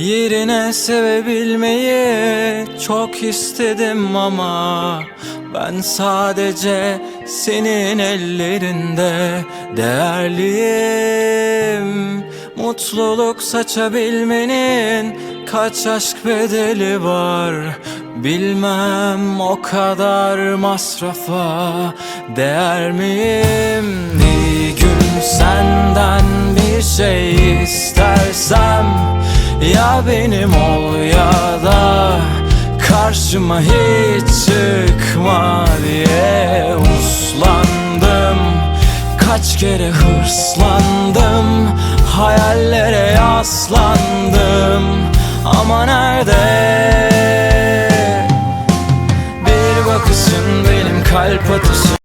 Yerine sevebilmeyi çok istedim ama Ben sadece senin ellerinde değerliyim. Mutluluk saçabilmenin kaç aşk bedeli var Bilmem o kadar masrafa değer miyim? Bir gün senden bir şey istersem Ya benim ol ya da karşıma hiç çıkma diye uslandım. Kaç kere hırslandım Hayallere yaslandım. Ama nerede? Bir bakışın benim kalp atışım